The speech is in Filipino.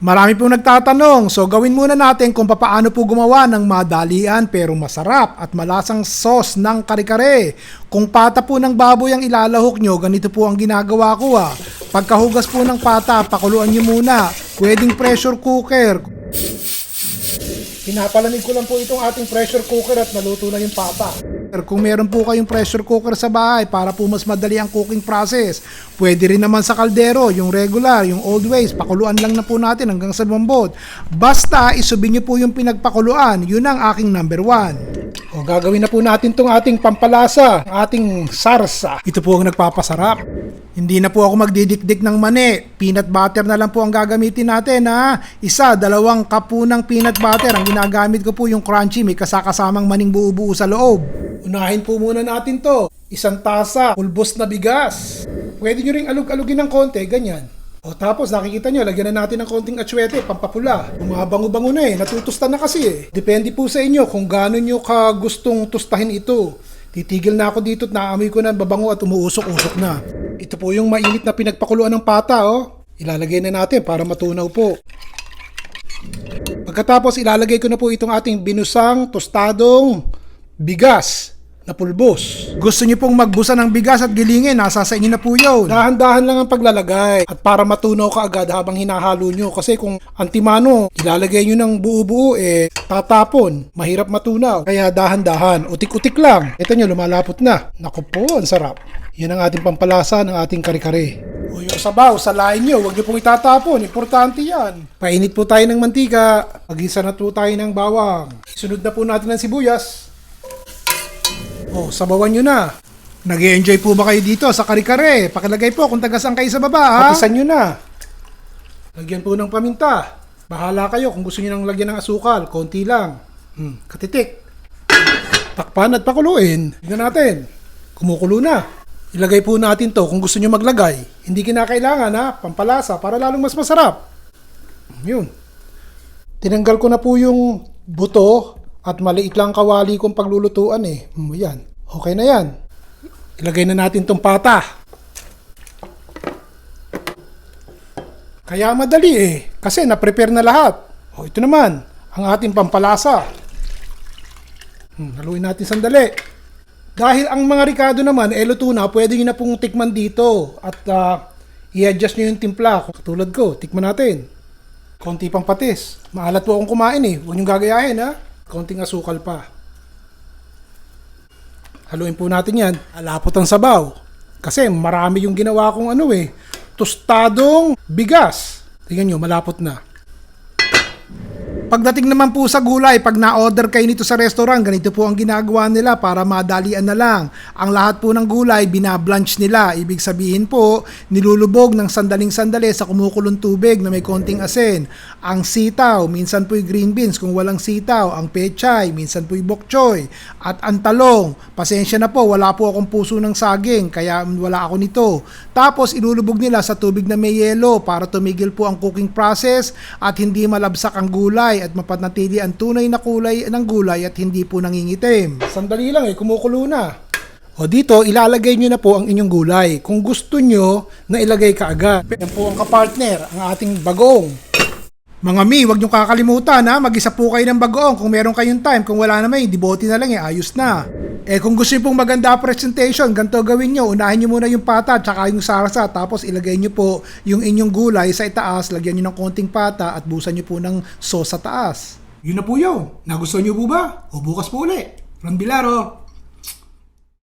Marami pong nagtatanong, so gawin muna natin kung paano po gumawa ng madalian pero masarap at malasang sauce ng kare-kare. Kung pata po ng baboy ang ilalahok nyo, ganito po ang ginagawa ko ha. Pagkahugas po ng pata, pakuluan nyo muna. Pwedeng pressure cooker. Pinapalamig ko lang po itong ating pressure cooker at naluto na yung pata. Kung meron po kayong pressure cooker sa bahay para po mas madali ang cooking process, pwede rin naman sa kaldero, yung regular, yung old ways, pakuluan lang na po natin hanggang sa lumambot. Basta isubin niyo po yung pinagpakuluan, yun ang aking number one. O gagawin na po natin tong ating pampalasa, ating sarsa. Ito po ang nagpapasarap. Hindi na po ako magdidikdik ng mani. Peanut butter na lang po ang gagamitin natin ha. Isa, dalawang kapunang peanut butter. Ang ginagamit ko po yung crunchy, may kasakasamang maning buo-buo sa loob. Unahin po muna natin to. Isang tasa, pulbos na bigas. Pwede nyo ring alug-alugin ng konti, ganyan. O tapos nakikita nyo, lagyan na natin ng konting atsyete, pampapula. Bumabango-bango na eh, natutusta na kasi eh. Depende po sa inyo kung gaano nyo ka gustong tustahin ito. Titigil na ako dito at naamoy ko na babango at umuusok-usok na. Ito po yung mainit na pinagpakuluan ng pata oh. Ilalagay na natin para matunaw po. Pagkatapos ilalagay ko na po itong ating binusang tostadong bigas na pulbos. Gusto niyo pong magbusa ng bigas at gilingin, nasa sa inyo na po yun. Dahan-dahan lang ang paglalagay at para matunaw ka agad habang hinahalo nyo. Kasi kung antimano, ilalagay nyo ng buo-buo, eh, tatapon. Mahirap matunaw. Kaya dahan-dahan, utik-utik lang. Ito nyo, lumalapot na. Naku po, ang sarap. Yan ang ating pampalasa ng ating kare-kare. O yung sabaw, salain nyo, huwag nyo pong itatapon. Importante yan. Painit po tayo ng mantika. Pagisa na po tayo ng bawang. Sunod na po natin ng sibuyas. Oh, sabawan nyo na. nag enjoy po ba kayo dito sa kare-kare? Pakilagay po kung taga saan kayo sa baba, ha? Patisan nyo na. Lagyan po ng paminta. Bahala kayo kung gusto nyo nang lagyan ng asukal. Konti lang. Hmm, katitik. Takpan at pakuluin. Tignan natin. Kumukulo na. Ilagay po natin to kung gusto nyo maglagay. Hindi kinakailangan ha, pampalasa para lalong mas masarap. Yun. Tinanggal ko na po yung buto at maliit lang kawali kong paglulutuan eh. Hmm, yan. Okay na yan. Ilagay na natin tong pata. Kaya madali eh. Kasi na-prepare na lahat. O ito naman, ang ating pampalasa. Hmm, haluin natin sandali. Dahil ang mga ricado naman, eh luto na, pwede nyo na pong tikman dito. At ah, i-adjust nyo yung timpla. Katulad ko, tikman natin. Konti pang patis. Maalat po akong kumain eh. Huwag nyo gagayahin ha. Konting asukal pa. Haluin po natin yan. Alapot ang sabaw. Kasi marami yung ginawa kong ano eh. Tostadong bigas. Tingnan nyo, malapot na. Pagdating naman po sa gulay, pag na-order kayo nito sa restaurant, ganito po ang ginagawa nila para madalian na lang. Ang lahat po ng gulay, binablanch nila. Ibig sabihin po, nilulubog ng sandaling sandali sa kumukulong tubig na may konting asin. Ang sitaw, minsan po'y green beans kung walang sitaw. Ang pechay, minsan po'y bok choy. At ang talong, pasensya na po, wala po akong puso ng saging, kaya wala ako nito. Tapos ilulubog nila sa tubig na may yelo para tumigil po ang cooking process at hindi malabsak ang gulay at mapanatili ang tunay na kulay ng gulay at hindi po nangingitim. Sandali lang eh, kumukulo na. O dito, ilalagay nyo na po ang inyong gulay. Kung gusto nyo na ilagay ka agad. Yan po ang kapartner, ang ating bagong. Mga mi, wag nyo kakalimutan ha, mag-isa po kayo ng bagoong kung meron kayong time. Kung wala naman, dibote na lang eh, ayos na. Eh kung gusto nyo pong maganda presentation, ganito gawin nyo. Unahin nyo muna yung pata tsaka yung sarsa, tapos ilagay nyo po yung inyong gulay sa itaas, lagyan nyo ng konting pata at busan nyo po ng sauce sa taas. Yun na po yun. Nagustuhan nyo po ba? O bukas po uli. Ron Bilaro.